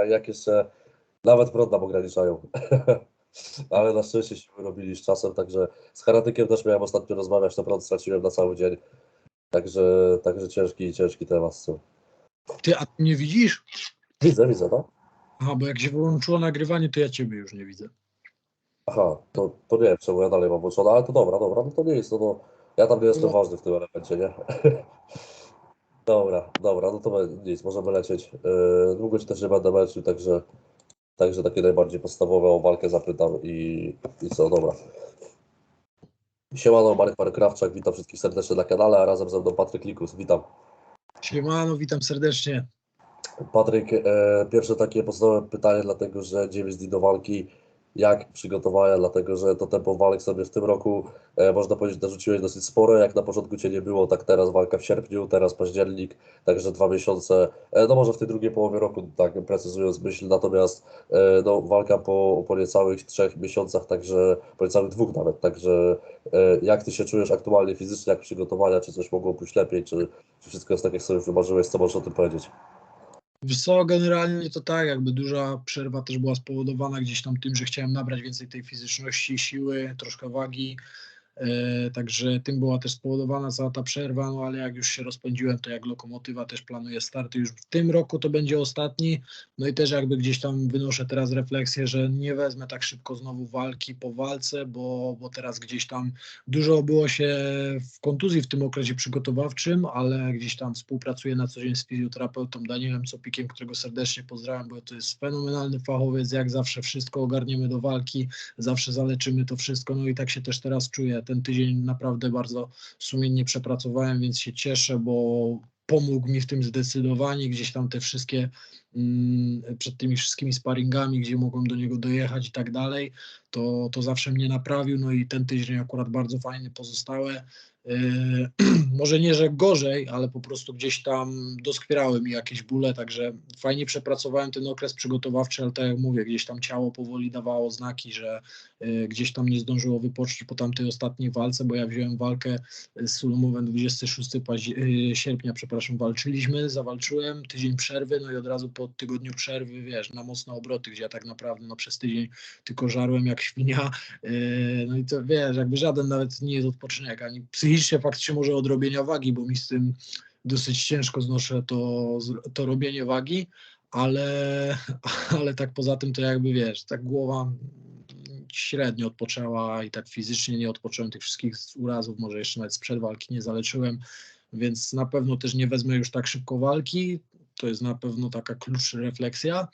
a jak jeszcze nawet prąd nam ograniczają. Ale na szczęście się wyrobili z czasem, także z Haratykiem też miałem ostatnio rozmawiać, to prąd straciłem na cały dzień. Także, także ciężki, ciężki temat. co. Ty, a ty nie widzisz? Widzę, widzę, no. Aha, bo jak się wyłączyło nagrywanie, to ja ciebie już nie widzę. Aha, to, to nie wiem, czemu ja dalej mam włączone, ale to dobra, dobra, no to nie jest, no, no ja tam nie jestem No. ważny w tym elemencie, nie? Dobra, dobra, no to nic, możemy lecieć. Yy, długo też nie będę męczył, także, także takie najbardziej podstawowe o walkę zapytam i, i co, dobra. Siemano, Marek Parykrawczak, witam wszystkich serdecznie na kanale, a razem ze mną Patryk Likus, witam. Siemano, witam serdecznie. Patryk, e, pierwsze takie podstawowe pytanie, dlatego że 9 dni do walki. Jak przygotowania? Dlatego, że to tempo walk sobie w tym roku, e, można powiedzieć, narzuciłeś dosyć spore. Jak na początku Cię nie było, tak teraz walka w sierpniu, teraz październik, także dwa miesiące. E, no może w tej drugiej połowie roku, tak precyzując myśl, natomiast e, no, walka po, po niecałych trzech miesiącach, także po niecałych dwóch nawet. Także e, jak Ty się czujesz aktualnie fizycznie, jak przygotowania, czy coś mogło pójść lepiej, czy, czy wszystko jest tak, jak sobie wymarzyłeś, co możesz o tym powiedzieć? Co, generalnie to tak, jakby duża przerwa też była spowodowana gdzieś tam tym, że chciałem nabrać więcej tej fizyczności, siły, troszkę wagi. E, także tym była też spowodowana cała ta przerwa, no ale jak już się rozpędziłem, to jak lokomotywa też planuję starty już w tym roku to będzie ostatni. No i też jakby gdzieś tam wynoszę teraz refleksję, że nie wezmę tak szybko znowu walki po walce, bo, bo teraz gdzieś tam dużo było się w kontuzji w tym okresie przygotowawczym, ale gdzieś tam współpracuję na co dzień z fizjoterapeutą Danielem Sopikiem, którego serdecznie pozdrawiam, bo to jest fenomenalny fachowiec, jak zawsze wszystko ogarniemy do walki, zawsze zaleczymy to wszystko, no i tak się też teraz czuję. Ten tydzień naprawdę bardzo sumiennie przepracowałem, więc się cieszę, bo pomógł mi w tym zdecydowanie, gdzieś tam te wszystkie, mm, przed tymi wszystkimi sparingami, gdzie mogłem do niego dojechać i tak dalej, to, to zawsze mnie naprawił, no i ten tydzień akurat bardzo fajny pozostałe. Yy, może nie, że gorzej, ale po prostu gdzieś tam doskwierały mi jakieś bóle, także fajnie przepracowałem ten okres przygotowawczy, ale tak jak mówię, gdzieś tam ciało powoli dawało znaki, że yy, gdzieś tam nie zdążyło wypocząć po tamtej ostatniej walce, bo ja wziąłem walkę z Sulumowem 26 paździ- yy, sierpnia, przepraszam, walczyliśmy, zawalczyłem, tydzień przerwy, no i od razu po tygodniu przerwy, wiesz, na mocne obroty, gdzie ja tak naprawdę no, przez tydzień tylko żarłem jak świnia, no i to wiesz, jakby żaden nawet nie jest odpoczynek, ani psychicznie faktycznie może odrobienia wagi, bo mi z tym dosyć ciężko znoszę to, to robienie wagi, ale, ale tak poza tym to jakby wiesz, tak głowa średnio odpoczęła i tak fizycznie nie odpocząłem tych wszystkich urazów, może jeszcze nawet sprzed walki nie zaleczyłem, więc na pewno też nie wezmę już tak szybko walki, to jest na pewno taka klucz refleksja,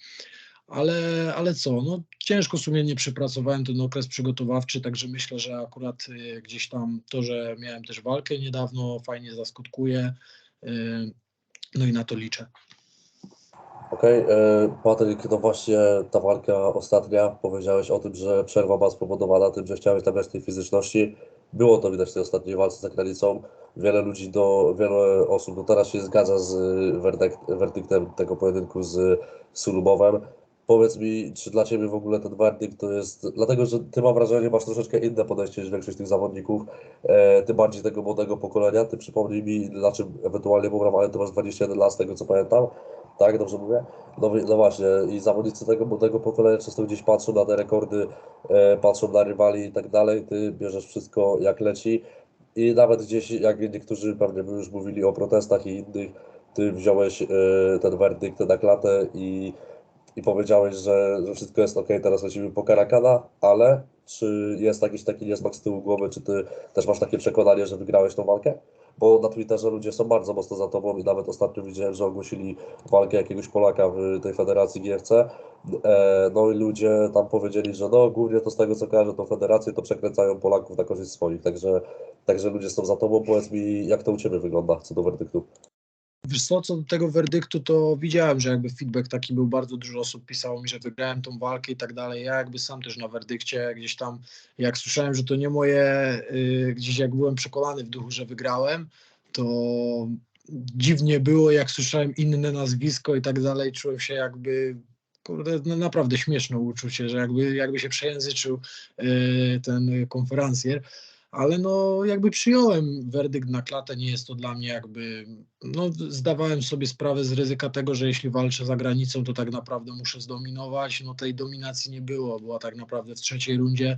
ale, ale co, no ciężko sumiennie przepracowałem ten okres przygotowawczy, także myślę, że akurat y, gdzieś tam to, że miałem też walkę niedawno, fajnie zaskutkuje, y, no i na to liczę. Okej, okay, Patryk, no właśnie ta walka ostatnia, powiedziałeś o tym, że przerwa była spowodowana tym, że chciałeś nabrać tej fizyczności. Było to widać w tej ostatniej walce za granicą. Wiele ludzi, do, wiele osób do teraz się zgadza z werdykt, werdyktem tego pojedynku z Sulubowem. Powiedz mi, czy dla Ciebie w ogóle ten werdykt to jest, dlatego że Ty mam wrażenie, masz troszeczkę inne podejście niż większość tych zawodników, e, tym bardziej tego młodego pokolenia. Ty przypomnij mi, na czym ewentualnie mówię, ale Ty masz 21 lat z tego co pamiętam. Tak, dobrze mówię? No, no właśnie, i zawodnicy tego młodego pokolenia często gdzieś patrzą na te rekordy, e, patrzą na rywali i tak dalej. Ty bierzesz wszystko jak leci. I nawet gdzieś, jak niektórzy pewnie by już mówili o protestach i innych, ty wziąłeś e, ten werdykt na klatę i, i powiedziałeś, że, że wszystko jest ok, teraz lecimy po Karakana, ale czy jest jakiś taki niesmak z tyłu głowy, czy ty też masz takie przekonanie, że wygrałeś tą walkę? bo na Twitterze ludzie są bardzo mocno za tobą i nawet ostatnio widziałem, że ogłosili walkę jakiegoś Polaka w tej federacji GFC. E, no i ludzie tam powiedzieli, że no głównie to z tego co kojarzę tą federację, to przekręcają Polaków na korzyść swoich, także, także ludzie są za tobą. Powiedz mi, jak to u ciebie wygląda co do werdyktu? Wiesz co, do tego werdyktu, to widziałem, że jakby feedback taki był, bardzo dużo osób pisało mi, że wygrałem tą walkę i tak dalej. Ja jakby sam też na werdykcie gdzieś tam, jak słyszałem, że to nie moje, yy, gdzieś jak byłem przekonany w duchu, że wygrałem, to dziwnie było, jak słyszałem inne nazwisko i tak dalej, czułem się jakby kurde, no naprawdę śmieszne uczucie, że jakby, jakby się przejęzyczył yy, ten konferencjer ale no jakby przyjąłem werdykt na klatę, nie jest to dla mnie jakby, no zdawałem sobie sprawę z ryzyka tego, że jeśli walczę za granicą, to tak naprawdę muszę zdominować, no tej dominacji nie było, była tak naprawdę w trzeciej rundzie,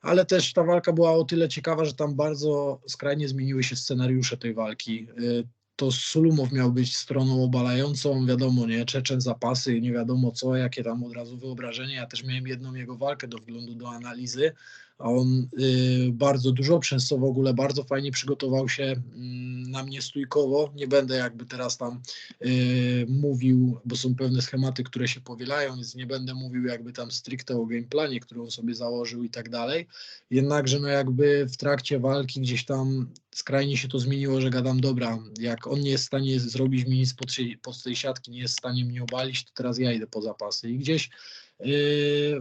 ale też ta walka była o tyle ciekawa, że tam bardzo skrajnie zmieniły się scenariusze tej walki. Y, To Sulumow miał być stroną obalającą, wiadomo, nie, Czeczen zapasy, nie wiadomo co, jakie tam od razu wyobrażenie. Ja też miałem jedną jego walkę do wglądu, do analizy, on y, bardzo dużo, co w ogóle bardzo fajnie przygotował się mm, na mnie stójkowo. Nie będę jakby teraz tam y, mówił, bo są pewne schematy, które się powielają, więc nie będę mówił jakby tam stricte o gameplanie, który on sobie założył i tak dalej. Jednakże no jakby w trakcie walki gdzieś tam skrajnie się to zmieniło, że gadam, dobra, jak on nie jest w stanie zrobić mi nic pod, tej- siatki, nie jest w stanie mnie obalić, to teraz ja idę po zapasy. I gdzieś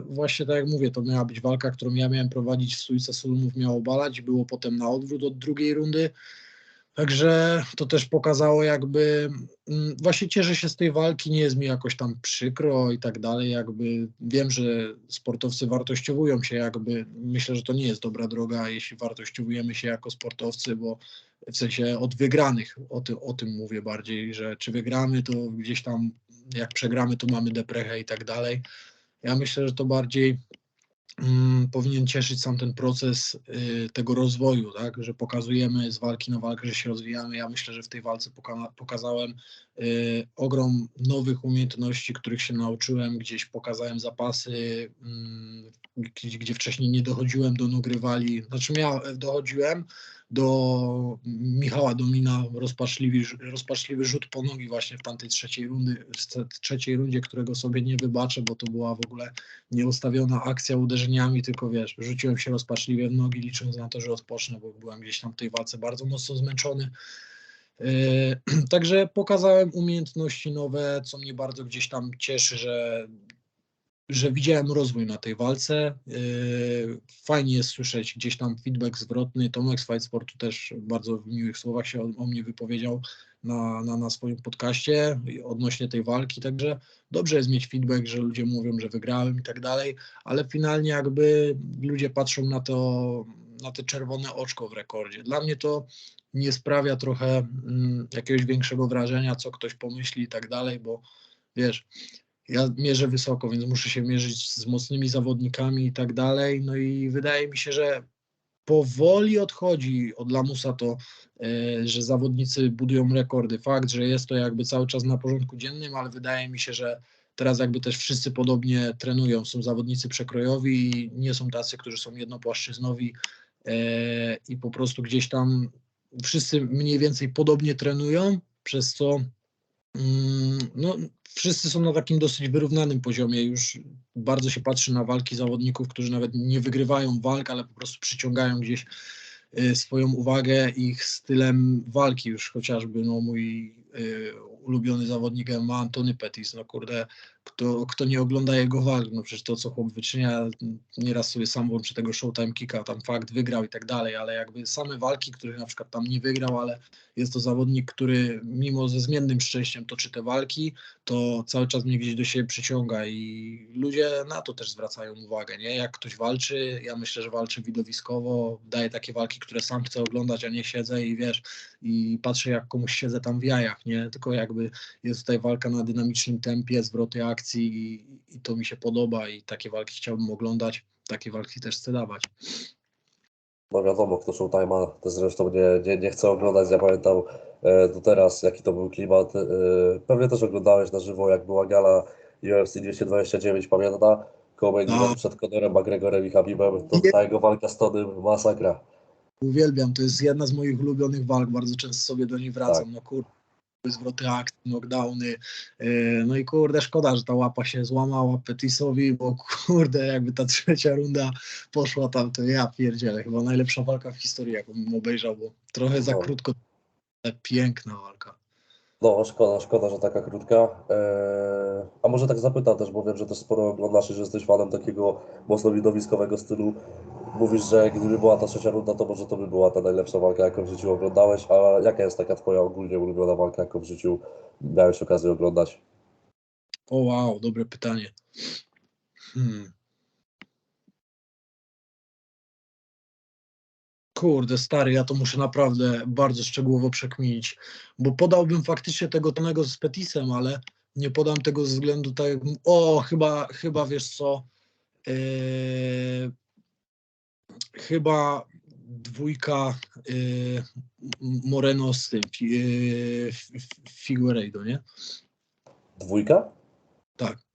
właśnie tak jak mówię, to miała być walka, którą ja miałem prowadzić w stójce, Sulumów miał obalać, było potem na odwrót od drugiej rundy. Także to też pokazało jakby, mm, właśnie cieszę się z tej walki, nie jest mi jakoś tam przykro i tak dalej, jakby wiem, że sportowcy wartościowują się jakby, myślę, że to nie jest dobra droga, jeśli wartościowujemy się jako sportowcy, bo w sensie od wygranych, o, ty, o tym mówię bardziej, że czy wygramy, to gdzieś tam jak przegramy, to mamy deprechę i tak dalej. Ja myślę, że to bardziej mm, powinien cieszyć sam ten proces y, tego rozwoju, tak? że pokazujemy z walki na walkę, że się rozwijamy. Ja myślę, że w tej walce poka- pokazałem y, ogrom nowych umiejętności, których się nauczyłem, gdzieś pokazałem zapasy, mm, gdzie, wcześniej nie dochodziłem do nóg. Znaczy ja dochodziłem do Michała Domina, rozpaczliwy, rozpaczliwy rzut po nogi właśnie w tamtej trzeciej rundy, w trzeciej rundzie, którego sobie nie wybaczę, bo to była w ogóle nieustawiona akcja uderzeniami, tylko wiesz, rzuciłem się rozpaczliwie w nogi, licząc na to, że odpocznę, bo byłem gdzieś tam w tej walce bardzo mocno zmęczony. Yy, Także pokazałem umiejętności nowe, co mnie bardzo gdzieś tam cieszy, że, że widziałem rozwój na tej walce. Yy, Fajnie jest słyszeć gdzieś tam feedback zwrotny. Tomek z Fight Sportu też bardzo w miłych słowach się o, mnie wypowiedział na, na, na swoim podcaście odnośnie tej walki, także dobrze jest mieć feedback, że ludzie mówią, że wygrałem i tak dalej, ale finalnie jakby ludzie patrzą na to, na te czerwone oczko w rekordzie. Dla mnie to nie sprawia trochę mm, jakiegoś większego wrażenia, co ktoś pomyśli i tak dalej, bo wiesz, ja mierzę wysoko, więc muszę się mierzyć z mocnymi zawodnikami i tak dalej. No i wydaje mi się, że powoli odchodzi od lamusa to, e, że zawodnicy budują rekordy. Fakt, że jest to jakby cały czas na porządku dziennym, ale wydaje mi się, że teraz jakby też wszyscy podobnie trenują. Są zawodnicy przekrojowi i nie są tacy, którzy są jednopłaszczyznowi e, i po prostu gdzieś tam wszyscy mniej więcej podobnie trenują, przez co no, wszyscy są na takim dosyć wyrównanym poziomie. Już bardzo się patrzy na walki zawodników, którzy nawet nie wygrywają walk, ale po prostu przyciągają gdzieś y, swoją uwagę ich stylem walki. Już chociażby no, mój y, ulubiony zawodnik ma Antony Pettis. No kurde, kto, kto nie ogląda jego walk, no przecież to, co chłop wyczynia, nieraz sobie sam włączy tego Showtime Kicka, tam fakt wygrał i tak dalej, ale jakby same walki, których na przykład tam nie wygrał, ale jest to zawodnik, który mimo ze zmiennym szczęściem toczy te walki, to cały czas mnie gdzieś do siebie przyciąga i ludzie na to też zwracają uwagę, nie? Jak ktoś walczy, ja myślę, że walczy widowiskowo, daje takie walki, które sam chcę oglądać, a nie siedzę i wiesz, i patrzę jak komuś siedzę tam w jajach, nie? Tylko jakby jest tutaj walka na dynamicznym tempie, zwroty akcji i, i to mi się podoba i takie walki chciałbym oglądać, takie walki też chcę dawać. No wiadomo, kto Showtime'a też zresztą nie, nie, nie chce oglądać. Ja pamiętam e, do teraz, jaki to był klimat. E, pewnie też oglądałeś na żywo, jak była gala UFC 229, pamięta? Kołbej No. przed Conorem, McGregorem i Habibem. To ta jego walka z Tonym, masakra. Uwielbiam, to jest jedna z moich ulubionych walk, bardzo często sobie do niej wracam, Tak. no kurde, zwroty akcji, knockdowny, yy, no i kurde, szkoda, że ta łapa się złamała Petisowi, bo kurde, jakby ta trzecia runda poszła tam, to ja pierdzielę, chyba najlepsza walka w historii, jaką obejrzał, bo trochę za No. krótko, ale piękna walka. No, szkoda, szkoda, że taka krótka. Eee, a może tak zapytam też, bo wiem, że też sporo oglądasz i że jesteś fanem takiego mocno widowiskowego stylu. Mówisz, że gdyby była ta trzecia runda, to może to by była ta najlepsza walka, jaką w życiu oglądałeś. A jaka jest taka twoja ogólnie ulubiona walka, jaką w życiu miałeś okazję oglądać? O wow, dobre pytanie. Hmm. Kurde, stary, ja to muszę naprawdę bardzo szczegółowo przekminić, bo podałbym faktycznie tego Tonego z Petisem, ale nie podam tego ze względu tak, jak- o, chyba, chyba wiesz co, Eee, chyba dwójka M- Moreno z tym, F- Figueiredo, nie? Dwójka? Tak.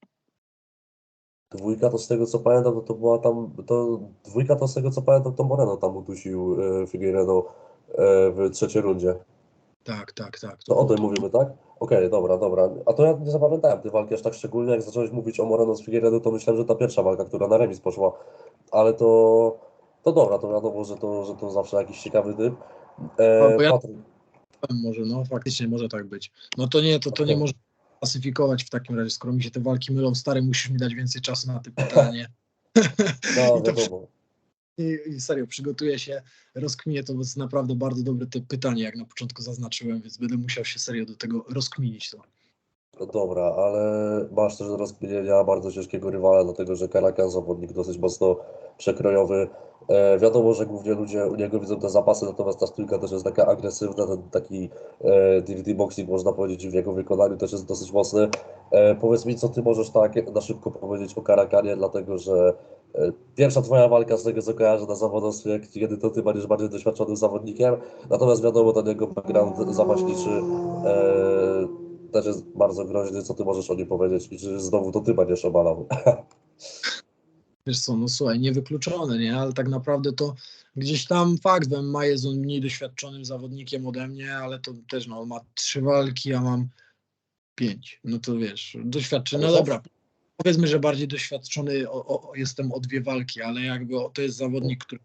Dwójka to z tego co pamiętam, to, to była tam, to dwójka to z tego co pamiętam, to Moreno tam udusił e, Figueiredo e, w trzeciej rundzie. Tak, tak, tak. To o było tym mówimy, tak? Okej, dobra, dobra. A to ja nie zapamiętałem tej walki aż tak szczególnie, jak zacząłeś mówić o Moreno z Figueiredo, to myślałem, że ta pierwsza walka, która na remis poszła, ale to, to dobra, to wiadomo, że to, że to zawsze jakiś ciekawy typ. E, No, bo ja- Patryk, Może, no faktycznie może tak być. No to nie, to, to nie Okej. może klasyfikować w takim razie, skoro mi się te walki mylą, stary, musisz mi dać więcej czasu na te pytanie. no I to wiadomo. I, I serio, przygotuję się, rozkminię to, bo jest naprawdę bardzo dobre te pytanie, jak na początku zaznaczyłem, więc będę musiał się serio do tego rozkminić to. No dobra, ale masz też do rozkminienia bardzo ciężkiego rywala, dlatego że Karakan zawodnik dosyć mocno przekrojowy. E, wiadomo, że głównie ludzie u niego widzą te zapasy, natomiast ta stójka też jest taka agresywna, ten taki e, DVD boxing można powiedzieć w jego wykonaniu też jest dosyć mocny. E, powiedz mi, co ty możesz tak na szybko powiedzieć o Karakanie, dlatego że e, pierwsza twoja walka z tego co kojarzę na zawodowstwie, kiedy to ty będziesz bardziej doświadczonym zawodnikiem, natomiast wiadomo, ten jego background zapaśniczy e, też jest bardzo groźny. Co ty możesz o nim powiedzieć? I czy znowu to ty będziesz obalał? Wiesz co, no słuchaj, niewykluczone, nie? Ale tak naprawdę to gdzieś tam fakt, MMA jest on mniej doświadczonym zawodnikiem ode mnie, ale to też, no, on ma trzy walki, ja mam pięć. No to wiesz, doświadczony, no dobra, powiedzmy, że bardziej doświadczony o, o, jestem o dwie walki, ale jakby to jest zawodnik, który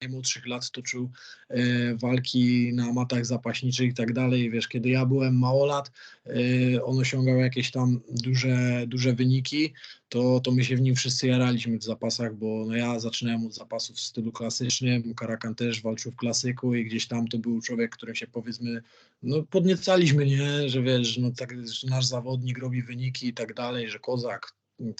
najmłodszych lat toczył e, walki na matach zapaśniczych i tak dalej. Wiesz, kiedy ja byłem małolat, e, on osiągał jakieś tam duże, duże wyniki, to, to my się w nim wszyscy jaraliśmy w zapasach, bo no ja zaczynałem od zapasów w stylu klasycznym, Karakan też walczył w klasyku i gdzieś tam to był człowiek, którym się powiedzmy, no podniecaliśmy, nie, że wiesz, no tak, że nasz zawodnik robi wyniki i tak dalej, że kozak,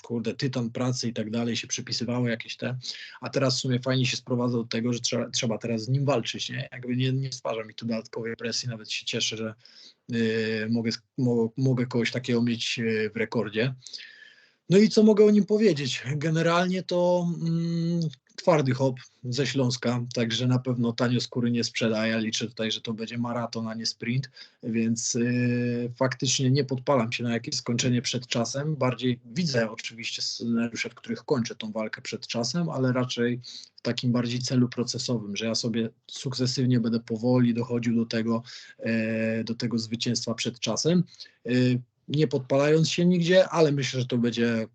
kurde, tytan pracy i tak dalej, się przypisywały jakieś te, a teraz w sumie fajnie się sprowadza do tego, że trzeba, trzeba teraz z nim walczyć, nie, jakby nie, nie stwarza mi to dodatkowej presji, nawet się cieszę, że y, mogę, mo, mogę kogoś takiego mieć y, w rekordzie. No i co mogę o nim powiedzieć? Generalnie to mm, twardy hop ze Śląska, także na pewno tanio skóry nie sprzeda. Ja liczę tutaj, że to będzie maraton, a nie sprint, więc y, faktycznie nie podpalam się na jakieś skończenie przed czasem. Bardziej widzę oczywiście scenariusze, w których kończę tą walkę przed czasem, ale raczej w takim bardziej celu procesowym, że ja sobie sukcesywnie będę powoli dochodził do tego, e, do tego zwycięstwa przed czasem. Y, nie podpalając się nigdzie, ale myślę, że to będzie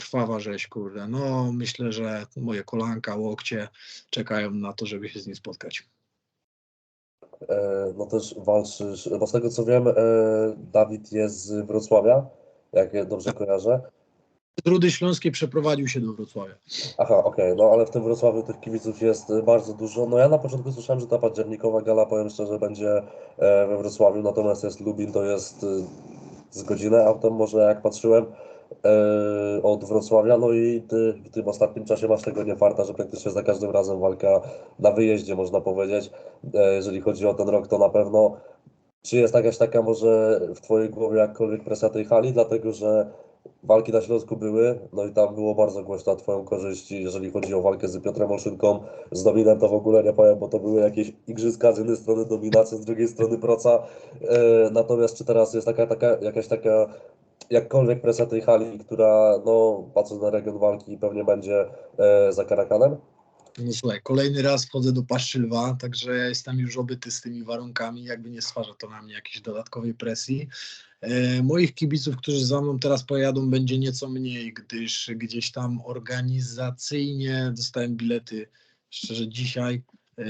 krwawa rzeź, kurde. No, myślę, że moje kolanka, łokcie czekają na to, żeby się z nim spotkać. E, no też walczysz, bo z tego co wiem, e, Dawid jest z Wrocławia, jak ja dobrze kojarzę. Z Rudy Śląskiej przeprowadził się do Wrocławia. Aha, okej, no ale w tym Wrocławiu tych kibiców jest e, bardzo dużo. No ja na początku słyszałem, że ta październikowa gala, powiem szczerze, będzie e, we Wrocławiu, natomiast jest Lubin, to jest e, z godzinę autem może jak patrzyłem od Wrocławia, no i ty w tym ostatnim czasie masz tego niefarta, że praktycznie za każdym razem walka na wyjeździe, można powiedzieć. E, jeżeli chodzi o ten rok, to na pewno. Czy jest jakaś taka może w twojej głowie jakkolwiek presja tej hali, dlatego że walki na Śląsku były, no i tam było bardzo głośno na twoją korzyść, jeżeli chodzi o walkę z Piotrem Olszynką, z Dominem to w ogóle nie powiem, bo to były jakieś igrzyska z jednej strony dominacja, z drugiej strony proca, e, natomiast czy teraz jest taka, taka, jakaś taka jakkolwiek presja tej hali, która no patrząc na region walki pewnie będzie e, za Karakanem? No słuchaj, kolejny raz wchodzę do paszczy lwa, także ja jestem już obyty z tymi warunkami, jakby nie stwarza to na mnie jakiejś dodatkowej presji. E, moich kibiców, którzy za mną teraz pojadą, będzie nieco mniej, gdyż gdzieś tam organizacyjnie dostałem bilety, szczerze dzisiaj. E,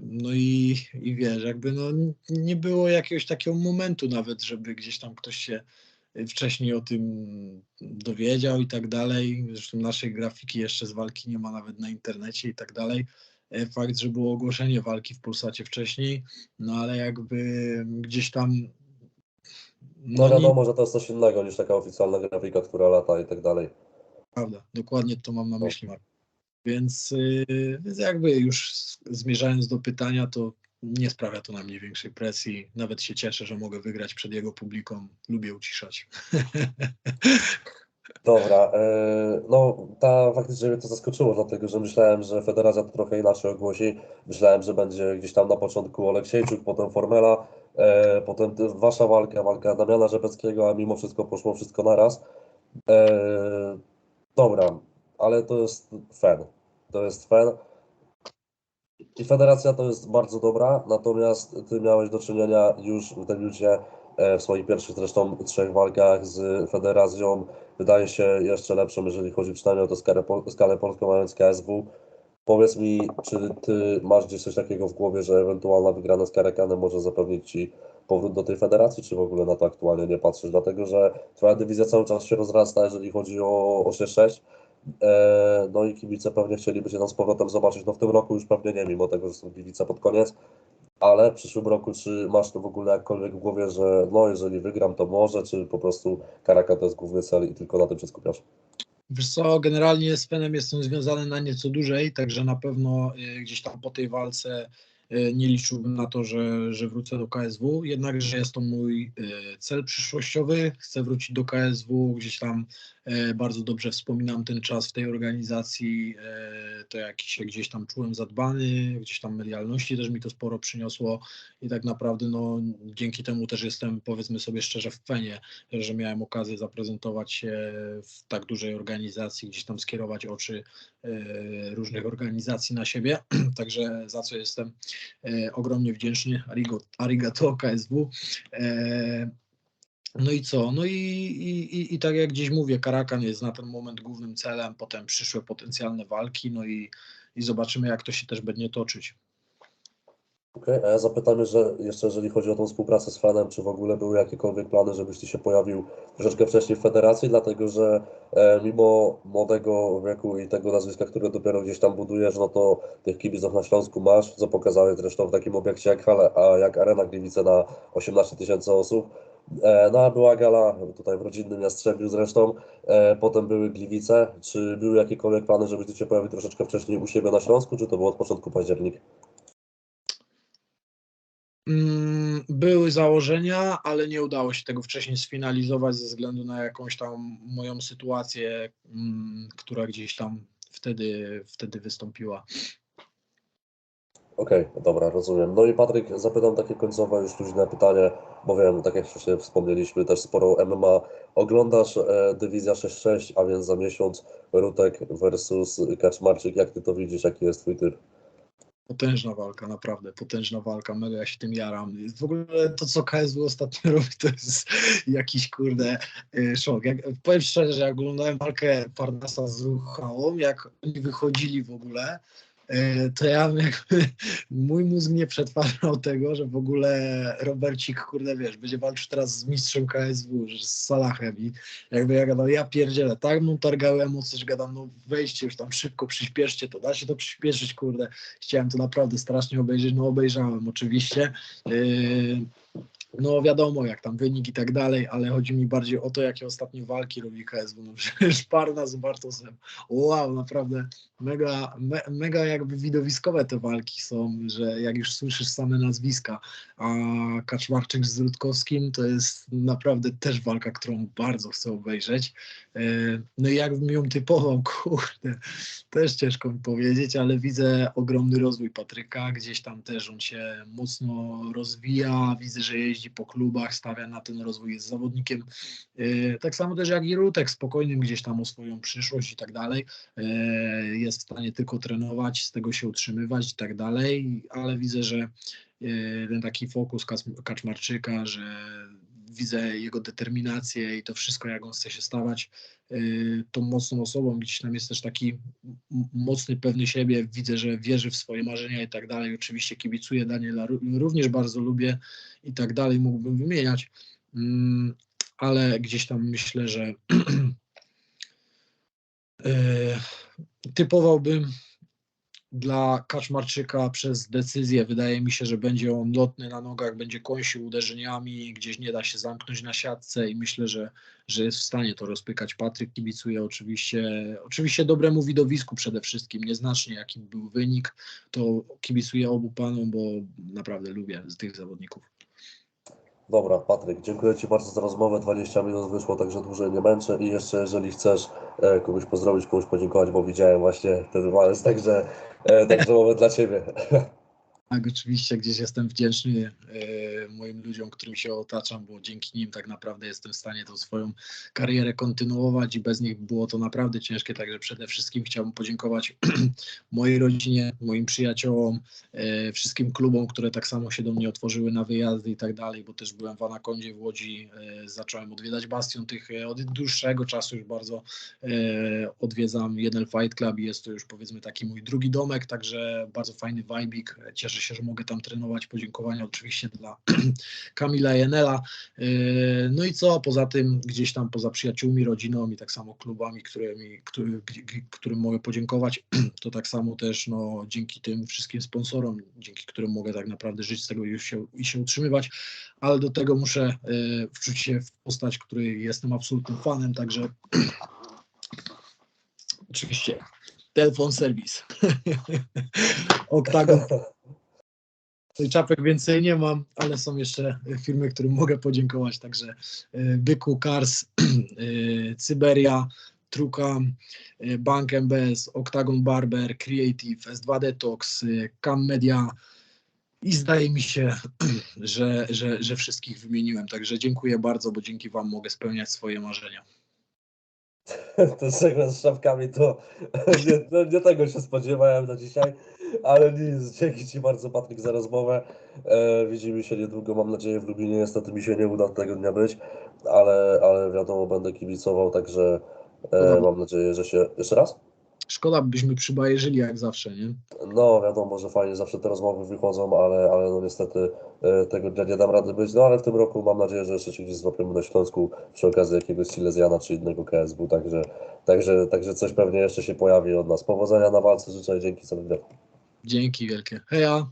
no i, i wiesz, jakby no nie było jakiegoś takiego momentu nawet, żeby gdzieś tam ktoś się wcześniej o tym dowiedział i tak dalej. Zresztą naszej grafiki jeszcze z walki nie ma nawet na internecie i tak dalej. E, Fakt, że było ogłoszenie walki w Pulsacie wcześniej, no ale jakby gdzieś tam No nie- wiadomo, że to jest coś innego niż taka oficjalna grafika, która lata i tak dalej. Prawda, dokładnie to mam na No. myśli, Mark. Więc, yy, więc jakby już zmierzając do pytania, to nie sprawia to na mnie większej presji. Nawet się cieszę, że mogę wygrać przed jego publiką. Lubię uciszać. Dobra, e, no ta faktycznie mnie to zaskoczyło, dlatego że myślałem, że federacja to trochę inaczej ogłosi. Myślałem, że będzie gdzieś tam na początku Oleksiejczuk, potem Formela, e, potem wasza walka, walka Damiana Rzepeckiego, a mimo wszystko poszło wszystko naraz. E, dobra, ale to jest fan. To jest fan. Federacja to jest bardzo dobra, natomiast ty miałeś do czynienia już w debiucie e, w swoich pierwszych zresztą trzech walkach z federacją, wydaje się jeszcze lepszą, jeżeli chodzi przynajmniej o tę skalę, skalę polską, mając KSW. Powiedz mi, czy ty masz gdzieś coś takiego w głowie, że ewentualna wygrana z Karakanem może zapewnić ci powrót do tej federacji, czy w ogóle na to aktualnie nie patrzysz? Dlatego, że twoja dywizja cały czas się rozrasta, jeżeli chodzi o, o 6-6. E, No i kibice pewnie chcieliby Cię tam z powrotem zobaczyć. No w tym roku już pewnie nie, mimo tego, że są kibice pod koniec. Ale w przyszłym roku, czy masz to w ogóle jakkolwiek w głowie, że no jeżeli wygram, to może, czy po prostu Karakan to jest główny cel i tylko na tym się skupiasz? Wiesz co, generalnie z Fenem jestem związany na nieco dłużej, także na pewno y, gdzieś tam po tej walce nie liczyłbym na to, że, że wrócę do KSW, jednakże jest to mój y, cel przyszłościowy. Chcę wrócić do KSW, gdzieś tam y, bardzo dobrze wspominam ten czas w tej organizacji, to jak się gdzieś tam czułem zadbany, gdzieś tam medialności też mi to sporo przyniosło i tak naprawdę no, dzięki temu też jestem, powiedzmy sobie szczerze, w Fenie, że miałem okazję zaprezentować się w tak dużej organizacji, gdzieś tam skierować oczy e, różnych organizacji na siebie. Także za co jestem e, ogromnie wdzięczny. Arigato KSW. E, No i co? No i, i, i, i tak jak gdzieś mówię, Karakan jest na ten moment głównym celem, potem przyszłe potencjalne walki, no i, i zobaczymy, jak to się też będzie toczyć. Okej, a ja zapytam jeszcze, jeszcze, jeżeli chodzi o tą współpracę z fanem, czy w ogóle były jakiekolwiek plany, żebyś ty się pojawił troszeczkę wcześniej w federacji, dlatego że e, mimo młodego wieku i tego nazwiska, które dopiero gdzieś tam budujesz, no to tych kibiców na Śląsku masz, co pokazałeś zresztą w takim obiekcie jak, Hale, a jak Arena Gliwice na 18 tysięcy osób. E, no a była gala tutaj w rodzinnym Jastrzębiu zresztą, e, potem były Gliwice. Czy były jakiekolwiek plany, żebyś ty się pojawił troszeczkę wcześniej u siebie na Śląsku, czy to było od początku października? Mm, Były założenia, ale nie udało się tego wcześniej sfinalizować ze względu na jakąś tam moją sytuację, mm, która gdzieś tam wtedy, wtedy wystąpiła. Okej, dobra, rozumiem. No i Patryk, zapytam takie końcowe już luźne pytanie, bo wiem, tak jak się wspomnieliśmy, też sporo MMA. Oglądasz e, Dywizja 6-6, a więc za miesiąc Rutek versus Kaczmarczyk. Jak ty to widzisz? Jaki jest twój typ? Potężna walka, naprawdę potężna walka, mega ja się tym jaram. W ogóle to, co KSW ostatnio robi, to jest jakiś, kurde, y, szok. Jak, powiem szczerze, że jak oglądałem walkę Pardasa z Ruchałą, jak oni wychodzili w ogóle, to ja jakby, mój mózg nie przetwarzał tego, że w ogóle Robercik, kurde, wiesz, będzie walczył teraz z mistrzem KSW, z Salahem i jakby ja gadam, ja pierdzielę, tak mną targały emocje, że gadam, no wejdźcie już tam szybko, przyspieszcie to, da się to przyspieszyć, kurde, chciałem to naprawdę strasznie obejrzeć, no obejrzałem oczywiście. Yy, no wiadomo, jak tam wynik i tak dalej, ale chodzi mi bardziej o to, jakie ostatnie walki robi KSW. No przecież Parna z Bartosem. Wow, naprawdę mega, me, mega jakby widowiskowe te walki są, że jak już słyszysz same nazwiska, a Kaczmarczyk z Rutkowskim to jest naprawdę też walka, którą bardzo chcę obejrzeć. Yy, No i jakbym ją typował, kurde, też ciężko mi powiedzieć, ale widzę ogromny rozwój Patryka. Gdzieś tam też on się mocno rozwija. Widzę, że jeździ po klubach, stawia na ten rozwój, jest zawodnikiem. Yy, Tak samo też jak i Rutek, spokojnym gdzieś tam o swoją przyszłość i tak dalej. Yy, Jest w stanie tylko trenować, z tego się utrzymywać i tak dalej, ale widzę, że yy, ten taki fokus Kac- Kaczmarczyka, że widzę jego determinację i to wszystko, jak on chce się stawać yy, tą mocną osobą. Gdzieś tam jest też taki mocny, pewny siebie. Widzę, że wierzy w swoje marzenia i tak dalej. Oczywiście kibicuję Daniela, ró- również bardzo lubię i tak dalej. Mógłbym wymieniać, Mm, ale gdzieś tam myślę, że yy, typowałbym dla Kaczmarczyka przez decyzję. Wydaje mi się, że będzie on lotny na nogach, będzie kąsił uderzeniami, gdzieś nie da się zamknąć na siatce i myślę, że, że jest w stanie to rozpykać. Patryk kibicuje oczywiście, oczywiście dobremu widowisku przede wszystkim, nieznacznie jaki był wynik, to kibicuję obu panom, bo naprawdę lubię z tych zawodników. Dobra, Patryk, dziękuję Ci bardzo za rozmowę. 20 minut wyszło, także dłużej nie męczę. I jeszcze, jeżeli chcesz e, komuś pozdrowić, komuś podziękować, bo widziałem właśnie ten walec, także, także moment dla Ciebie. Tak, oczywiście gdzieś jestem wdzięczny e, moim ludziom, którym się otaczam, bo dzięki nim tak naprawdę jestem w stanie tą swoją karierę kontynuować i bez nich było to naprawdę ciężkie, także przede wszystkim chciałbym podziękować mojej rodzinie, moim przyjaciołom, e, wszystkim klubom, które tak samo się do mnie otworzyły na wyjazdy i tak dalej, bo też byłem w Anakondzie w Łodzi, e, zacząłem odwiedzać Bastion tych od dłuższego czasu już bardzo odwiedzam jeden Fight Club i jest to już powiedzmy taki mój drugi domek, także bardzo fajny vibik, cieszę się, że mogę tam trenować, podziękowania oczywiście dla Kamila Jenela, E, no i co, poza tym gdzieś tam poza przyjaciółmi, rodziną i tak samo klubami, którymi, który, którym mogę podziękować, to tak samo też no, dzięki tym wszystkim sponsorom, dzięki którym mogę tak naprawdę żyć z tego i się, i się utrzymywać, ale do tego muszę e, wczuć się w postać, której jestem absolutnym fanem, także oczywiście telefon serwis. Oktagon. Czapek więcej nie mam, ale są jeszcze firmy, którym mogę podziękować, także e, Byku, Kars, e, Cyberia, Trukam, e, Bank MBS, Octagon Barber, Creative, S2 Detox, Cam Media i zdaje mi się, że, że, że wszystkich wymieniłem, także dziękuję bardzo, bo dzięki Wam mogę spełniać swoje marzenia. Segment z szafkami to nie, no, nie tego się spodziewałem na dzisiaj, ale nic. Dzięki Ci bardzo, Patryk, za rozmowę. E, widzimy się niedługo, mam nadzieję, w Lublinie. Niestety mi się nie uda tego dnia być, ale, ale wiadomo, będę kibicował, także e, mam nadzieję, że się. Jeszcze raz? Szkoda, byśmy przybajeżyli jak zawsze, nie? No, wiadomo, że fajnie zawsze te rozmowy wychodzą, ale, ale no niestety e, tego dnia nie dam rady być. No ale w tym roku mam nadzieję, że jeszcze się gdzieś złapiemy na Śląsku przy okazji jakiegoś Silesiana czy innego KSW, także, także, także coś pewnie jeszcze się pojawi od nas. Powodzenia na walce, życzę i dzięki za wywiad. Dzięki wielkie. Heja!